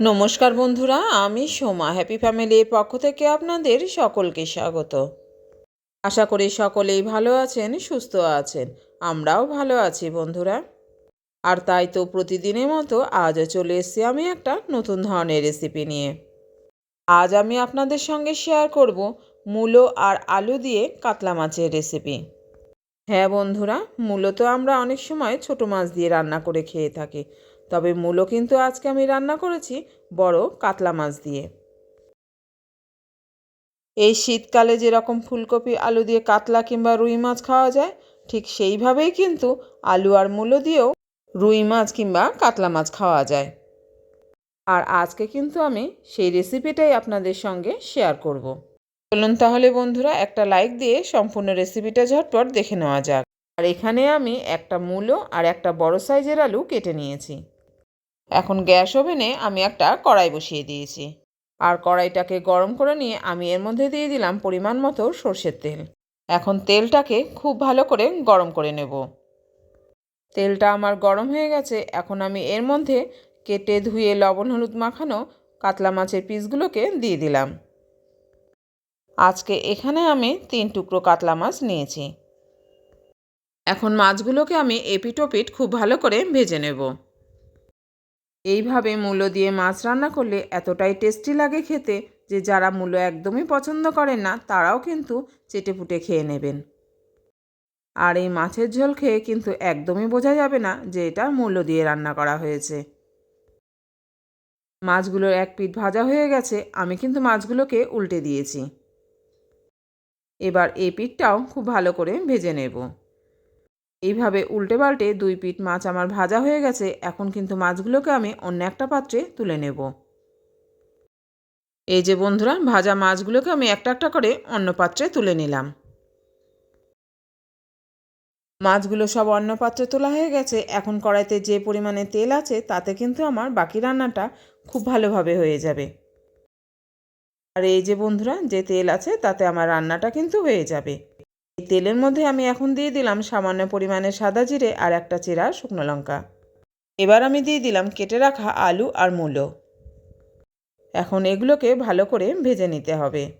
নমস্কার বন্ধুরা, আমি সোমা। হ্যাপি ফ্যামিলির পক্ষ থেকে আপনাদের সকলকে স্বাগত। আশা করি সকলেই ভালো আছেন, সুস্থ আছেন। আমরাও ভালো আছি বন্ধুরা। আর তাই তো প্রতিদিনের মতো আজও চলে এসেছি আমি একটা নতুন ধরনের রেসিপি নিয়ে। আজ আমি আপনাদের সঙ্গে শেয়ার করব মূলো আর আলু দিয়ে কাতলা মাছের রেসিপি হ্যাঁ বন্ধুরা মূলত আমরা অনেক সময় ছোট মাছ দিয়ে রান্না করে খেয়ে থাকি। তবে মূলো কিন্তু আজকে আমি রান্না করেছি বড় কাতলা মাছ দিয়ে। এই শীতকালে যেরকম ফুলকপি, আলু দিয়ে কাতলা কিংবা রুই মাছ খাওয়া যায়, ঠিক সেইভাবেই কিন্তু আলু আর মূলো দিয়েও রুই মাছ কিংবা কাতলা মাছ খাওয়া যায়। আর আজকে কিন্তু আমি সেই রেসিপিটাই আপনাদের সঙ্গে শেয়ার করব। চলুন তাহলে বন্ধুরা, একটা লাইক দিয়ে সম্পূর্ণ রেসিপিটা ঝটপট দেখে নেওয়া যাক। আর এখানে আমি একটা মূলো আর একটা বড় সাইজের আলু কেটে নিয়েছি। এখন গ্যাস ওভেনে আমি একটা কড়াই বসিয়ে দিয়েছি। আর কড়াইটাকে গরম করে নিয়ে আমি এর মধ্যে দিয়ে দিলাম পরিমাণ মতো সর্ষের তেল। এখন তেলটাকে খুব ভালো করে গরম করে নেব। তেলটা আমার গরম হয়ে গেছে। এখন আমি এর মধ্যে কেটে ধুয়ে লবণ, হলুদ মাখানো কাতলা মাছের পিসগুলোকে দিয়ে দিলাম। আজকে এখানে আমি তিন টুকরো কাতলা মাছ নিয়েছি। এখন মাছগুলোকে আমি এপিটোপিট খুব ভালো করে ভেজে নেব। এইভাবে মূলো দিয়ে মাছ রান্না করলে এতটাই টেস্টি লাগে খেতে যে যারা মূলো একদমই পছন্দ করেন না, তারাও কিন্তু চেটেপুটে খেয়ে নেবেন। আর এই মাছের ঝোল খেয়ে কিন্তু একদমই বোঝা যাবে না যে এটা মূল্য দিয়ে রান্না করা হয়েছে। মাছগুলোর এক পিঠ ভাজা হয়ে গেছে, আমি কিন্তু মাছগুলোকে উল্টে দিয়েছি। এবার এই পিঠটাও খুব ভালো করে ভেজে নেব। এইভাবে উল্টে পাল্টে দুই পিঠ মাছ আমার ভাজা হয়ে গেছে, এখন কিন্তু মাছগুলোকে আমি অন্য একটা পাত্রে তুলে নেব। এই যে বন্ধুরা, ভাজা মাছগুলোকে আমি একটা একটা করে অন্য পাত্রে তুলে নিলাম। মাছগুলো সব অন্য পাত্রে তোলা হয়ে গেছে, এখন কড়াইতে যে পরিমাণে তেল আছে তাতে কিন্তু আমার বাকি রান্নাটা খুব ভালোভাবে হয়ে যাবে। আর এই যে বন্ধুরা, যে তেল আছে তাতে আমার রান্নাটা কিন্তু হয়ে যাবে। তেলের মধ্যে আমি এখন দিয়ে দিলাম সামান্য পরিমাণে সাদা জিরে আর একটা চেরা শুকনো লঙ্কা। এবার আমি দিয়ে দিলাম কেটে রাখা আলু আর মূলো। এখন এগুলোকে ভালো করে ভেজে নিতে হবে।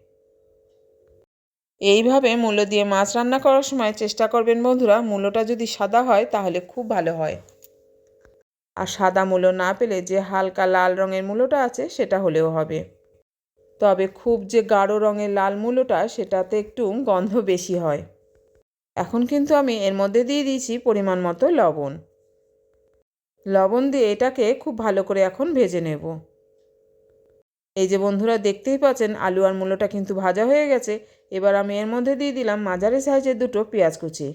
এইভাবে মূলো দিয়ে মাছ রান্না করার সময় চেষ্টা করবেন বন্ধুরা, মূলোটা যদি সাদা হয় তাহলে খুব ভালো হয়। আর সাদা মূলো না পেলে যে হালকা লাল রঙের মূলোটা আছে সেটা হলেও হবে। তবে খুব যে গাঢ় রঙের লাল মূলোটা সেটাতে একটু গন্ধ বেশি হয়। এখন কিন্তু আমি এর মধ্যে দিয়ে দিয়েছি পরিমাণ মতো লবণ। লবণ দিয়ে এটাকে খুব ভালো করে এখন ভেজে নেব। এই যে বন্ধুরা, দেখতেই পাচ্ছেন আলু আর মূলোটা কিন্তু ভাজা হয়ে গেছে। এবার আমি এর মধ্যে দিয়ে দিলাম মাঝারি সাইজের দুটো পেঁয়াজ কুচি।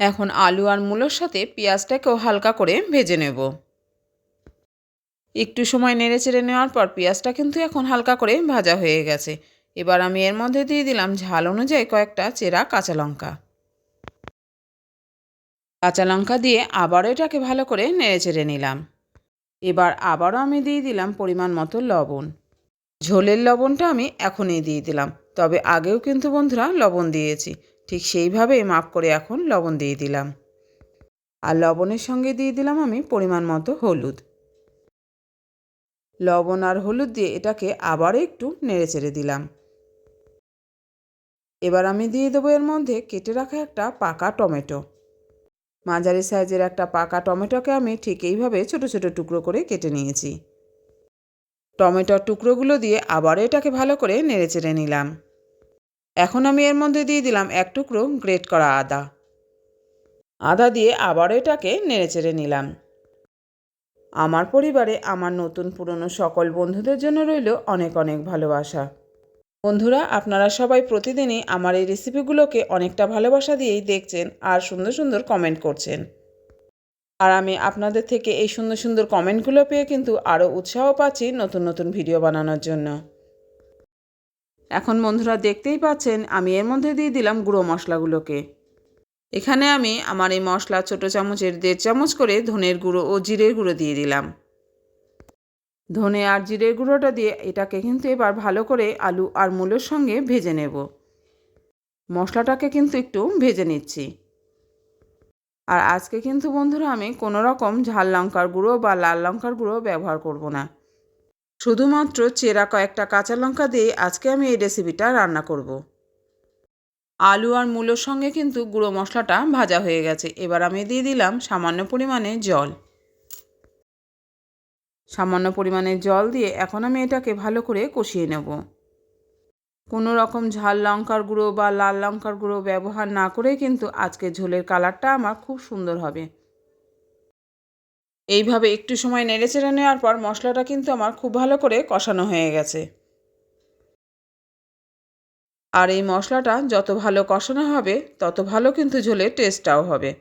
এখন আলু আর মূলোর সাথে পেঁয়াজটাকেও হালকা করে ভেজে নেব। একটু সময় নেড়ে চেড়ে নেওয়ার পর পেঁয়াজটা কিন্তু এখন হালকা করে ভাজা হয়ে গেছে। এবার আমি এর মধ্যে দিয়ে দিলাম ঝাল অনুযায়ী কয়েকটা চেরা কাঁচা লঙ্কা। কাঁচা লঙ্কা দিয়ে আবারও এটাকে ভালো করে নেড়ে চেড়ে নিলাম। এবার আবারও আমি দিয়ে দিলাম পরিমাণ মতো লবণ। ঝোলের লবণটা আমি এখনই দিয়ে দিলাম, তবে আগেও কিন্তু বন্ধুরা লবণ দিয়েছি, ঠিক সেইভাবেই মাপ করে এখন লবণ দিয়ে দিলাম। আর লবণের সঙ্গে দিয়ে দিলাম আমি পরিমাণ মতো হলুদ। লবণ আর হলুদ দিয়ে এটাকে আবারও একটু নেড়ে চেড়ে দিলাম। এবার আমি দিয়ে দেবো এর মধ্যে কেটে রাখা একটা পাকা টমেটো। মাঝারি সাইজের একটা পাকা টমেটোকে আমি ঠিক এইভাবে ছোটো ছোটো টুকরো করে কেটে নিয়েছি। টমেটোর টুকরোগুলো দিয়ে আবার এটাকে ভালো করে নেড়ে চেড়ে নিলাম। এখন আমি এর মধ্যে দিয়ে দিলাম এক টুকরো গ্রেট করা আদা। আদা দিয়ে আবার এটাকে নেড়ে চেড়ে নিলাম। আমার পরিবারে আমার নতুন পুরনো সকল বন্ধুদের জন্য রইল অনেক অনেক ভালোবাসা। বন্ধুরা, আপনারা সবাই প্রতিদিনই আমার এই রেসিপিগুলোকে অনেকটা ভালোবাসা দিয়েই দেখছেন আর সুন্দর সুন্দর কমেন্ট করছেন। আর আমি আপনাদের থেকে এই সুন্দর সুন্দর কমেন্টগুলো পেয়ে কিন্তু আরও উৎসাহ পাচ্ছি নতুন নতুন ভিডিও বানানোর জন্য। এখন বন্ধুরা, দেখতেই পাচ্ছেন, আমি এর মধ্যে দিয়ে দিলাম গুঁড়ো মশলাগুলোকে। এখানে আমি আমার এই মশলা ছোটো চামচের দেড় চামচ করে ধনের গুঁড়ো ও জিরের গুঁড়ো দিয়ে দিলাম। ধনে আর জিরের গুঁড়োটা দিয়ে এটাকে কিন্তু এবার ভালো করে আলু আর মূলের সঙ্গে ভেজে নেব। মশলাটাকে কিন্তু একটু ভেজে নিচ্ছি। আর আজকে কিন্তু বন্ধুরা আমি কোনো রকম ঝাল লঙ্কার গুঁড়ো বা লাল লঙ্কার গুঁড়ো ব্যবহার করব না। শুধুমাত্র চেরা কয়েকটা কাঁচা লঙ্কা দিয়ে আজকে আমি এই রেসিপিটা রান্না করব। আলু আর মূলোর সঙ্গে কিন্তু গুঁড়ো মশলাটা ভাজা হয়ে গেছে। এবার আমি দিয়ে দিলাম সামান্য পরিমাণে জল। সামান্য পরিমাণে জল দিয়ে এখন আমি এটাকে ভালো করে কষিয়ে নেব। কোনো রকম ঝাল লঙ্কার গুঁড়ো বা লাল লঙ্কার গুঁড়ো ব্যবহার না করে কিন্তু আজকে ঝোলের কালারটা আমার খুব সুন্দর হবে। এইভাবে একটু সময় নেড়েচেড়ে নেওয়ার পর মশলাটা কিন্তু আমার খুব ভালো করে কষানো হয়ে গেছে। আর এই মশলাটা যত ভালো কষানো হবে, তত ভালো কিন্তু ঝোলের টেস্টটাও হবে।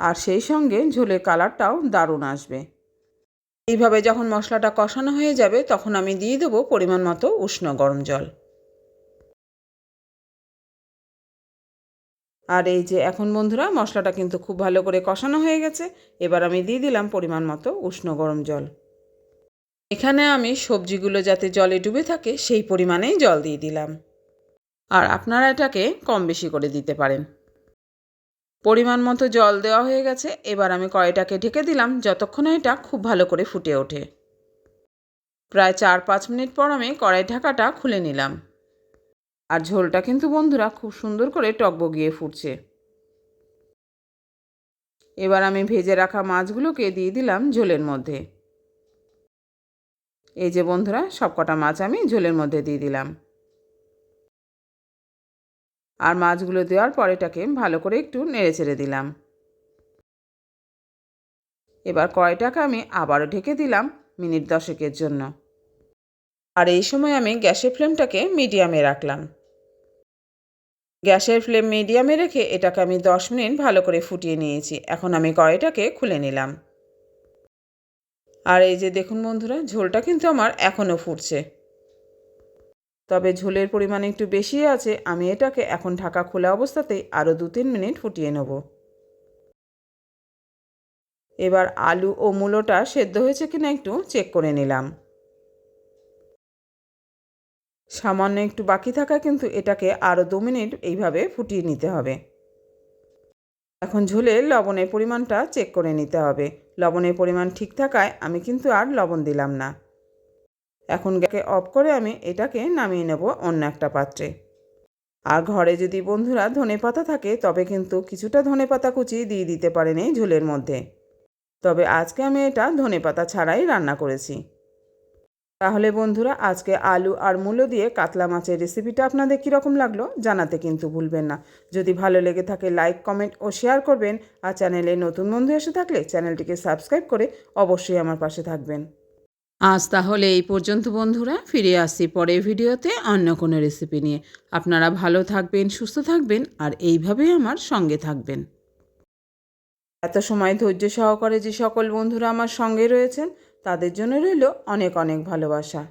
আর সেই সঙ্গে ঝোলের কালারটাও দারুণ আসবে। এইভাবে যখন মশলাটা কষানো হয়ে যাবে, তখন আমি দিয়ে দেবো পরিমাণ মতো উষ্ণ গরম জল। আর এই যে এখন বন্ধুরা, মশলাটা কিন্তু খুব ভালো করে কষানো হয়ে গেছে, এবার আমি দিয়ে দিলাম পরিমাণ মতো উষ্ণ গরম জল। এখানে আমি সবজিগুলো যাতে জলে ডুবে থাকে, সেই পরিমাণেই জল দিয়ে দিলাম। আর আপনারা এটাকে কম বেশি করে দিতে পারেন। পরিমাণ মতো জল দেওয়া হয়ে গেছে, এবার আমি কড়াইটাকে ঢেকে দিলাম, যতক্ষণে এটা খুব ভালো করে ফুটে ওঠে। প্রায় চার পাঁচ মিনিট পর আমি কড়াই ঢাকাটা খুলে নিলাম। আর ঝোলটা কিন্তু বন্ধুরা খুব সুন্দর করে টকবগিয়ে ফুটছে। এবার আমি ভেজে রাখা মাছগুলোকে দিয়ে দিলাম ঝোলের মধ্যে। এই যে বন্ধুরা, সবকটা মাছ আমি ঝোলের মধ্যে দিয়ে দিলাম। আর মাছগুলো দেওয়ার পর এটাকে ভালো করে একটু নেড়ে চেড়ে দিলাম। এবার কড়াইটাকে আমি আবারও ঢেকে দিলাম মিনিট দশেকের জন্য। আর এই সময় আমি গ্যাসের ফ্লেমটাকে মিডিয়ামে রাখলাম। গ্যাসের ফ্লেম মিডিয়ামে রেখে এটাকে আমি দশ মিনিট ভালো করে ফুটিয়ে নিয়েছি। এখন আমি কড়াইটাকে খুলে নিলাম। আর এই যে দেখুন বন্ধুরা, ঝোলটা কিন্তু আমার এখনও ফুটছে। তবে ঝোলের পরিমাণ একটু বেশি আছে, আমি এটাকে এখন ঢাকা খোলা অবস্থাতেই আরও দু তিন মিনিট ফুটিয়ে নেব। এবার আলু ও মূলোটা সেদ্ধ হয়েছে কিনা একটু চেক করে নিলাম। সামান্য একটু বাকি থাকা কিন্তু এটাকে আরও দু মিনিট এইভাবে ফুটিয়ে নিতে হবে। এখন ঝোলে লবণের পরিমাণটা চেক করে নিতে হবে। লবণের পরিমাণ ঠিক থাকায় আমি কিন্তু আর লবণ দিলাম না। এখন গ্যাসকে অফ করে আমি এটাকে নামিয়ে নেব অন্য একটা পাত্রে। আর ঘরে যদি বন্ধুরা ধনে পাতা থাকে, তবে কিন্তু কিছুটা ধনে পাতা কুচি দিয়ে দিতে পারেন এই ঝোলের মধ্যে। তবে আজকে আমি এটা ধনে পাতা ছাড়াই রান্না করেছি। তাহলে বন্ধুরা, আজকে আলু আর মূলো দিয়ে কাতলা মাছের রেসিপিটা আপনাদের কীরকম লাগল জানাতে কিন্তু ভুলবেন না। যদি ভালো লেগে থাকে, লাইক, কমেন্ট ও শেয়ার করবেন। আর চ্যানেলে নতুন বন্ধু এসে থাকলে চ্যানেলটিকে সাবস্ক্রাইব করে অবশ্যই আমার পাশে থাকবেন। আজ তাহলে এই পর্যন্ত, বন্ধুরা। ফিরে আসছি পরের ভিডিওতে অন্য কোনো রেসিপি নিয়ে। আপনারা ভালো থাকবেন, সুস্থ থাকবেন, আর এইভাবেই আমার সঙ্গে থাকবেন। এত সময় ধৈর্য সহকারে যে সকল বন্ধুরা আমার সঙ্গে রয়েছেন, তাদের জন্য রইল অনেক অনেক ভালোবাসা।